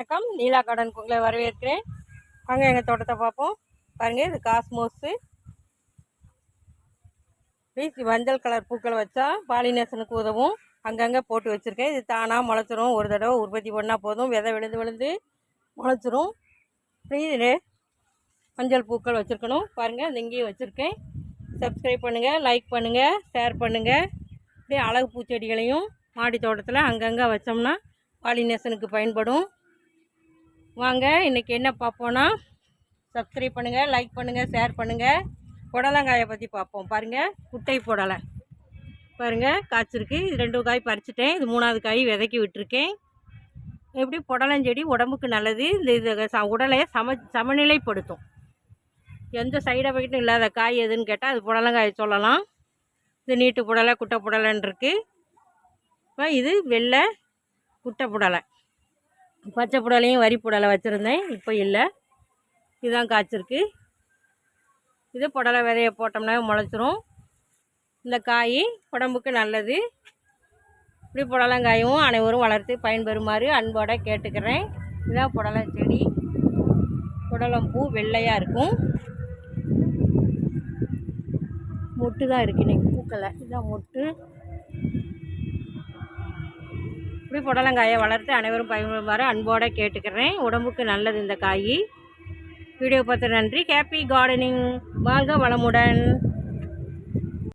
வணக்கம். நீலா கார்டனுக்கு உங்களை வரவேற்கிறேன். வாங்க எங்கள் தோட்டத்தை பார்ப்போம். பாருங்கள் இது காஸ்மோஸு. ப்ளீஸ் மஞ்சள் கலர் பூக்கள் வச்சா பாலினேஷனுக்கு உதவும். அங்கங்கே போட்டு வச்சுருக்கேன். இது தானாக முளைச்சிரும். ஒரு தடவை உற்பத்தி பண்ணால் போதும். விதை விழுந்து விழுந்து முளைச்சிரும். ப்ளீஸ் மஞ்சள் பூக்கள் வச்சுருக்கணும். பாருங்கள் அது இங்கேயும் வச்சுருக்கேன். சப்ஸ்கிரைப் பண்ணுங்கள் லைக் பண்ணுங்கள் ஷேர் பண்ணுங்கள் அப்படியே அழகு பூச்செடிகளையும் மாடி தோட்டத்தில் அங்கங்கே வச்சோம்னா பாலினேஷனுக்கு பயன்படும். வாங்க இன்றைக்கி என்ன பார்ப்போன்னா சப்ஸ்கிரைப் பண்ணுங்கள் லைக் பண்ணுங்கள் ஷேர் பண்ணுங்கள் புடலங்காயை பற்றி பார்ப்போம். பாருங்கள் குட்டை புடலை. பாருங்கள் காய்ச்சிருக்கு. இது ரெண்டு காய் பறிச்சிட்டேன். இது மூணாவது காய் விதைக்கி விட்டுருக்கேன். எப்படி? புடலஞ்செடி உடம்புக்கு நல்லது. இந்த இது ச உடலை சம சமநிலைப்படுத்தும். எந்த சைடு எஃபெக்ட்டும் இல்லாத காய் எதுன்னு கேட்டால் அது புடலங்காயை சொல்லலாம். இது நீட்டு புடலை குட்டை புடலைன்னு இருக்குது இப்போ இது வெள்ளை குட்டை புடலை. பச்சை புடலையும் வரி புடலை வச்சுருந்தேன் இப்போ இல்லை. இதுதான் காய்ச்சிருக்கு. இது புடலை விதைய போட்டோம்னா முளைச்சிரும். இந்த காய் உடம்புக்கு நல்லது. இப்படி புடலங்காயும் அனைவரும் வளர்த்து பயன்பெறுமாறு அன்போட கேட்டுக்கிறேன். இதுதான் புடலை செடி. புடலம்பூ வெள்ளையாக இருக்கும். மொட்டு தான் இருக்குது இன்றைக்கி பூக்களை இதுதான் மொட்டு. இப்படி புடலங்காயை வளர்த்து அனைவரும் பயன்பெறுமாறு அன்போடு கேட்டுக்கிறேன். உடம்புக்கு நல்லது இந்த காய். வீடியோ பார்த்து நன்றி. ஹேப்பி கார்டனிங் வாழ்க வளமுடன்.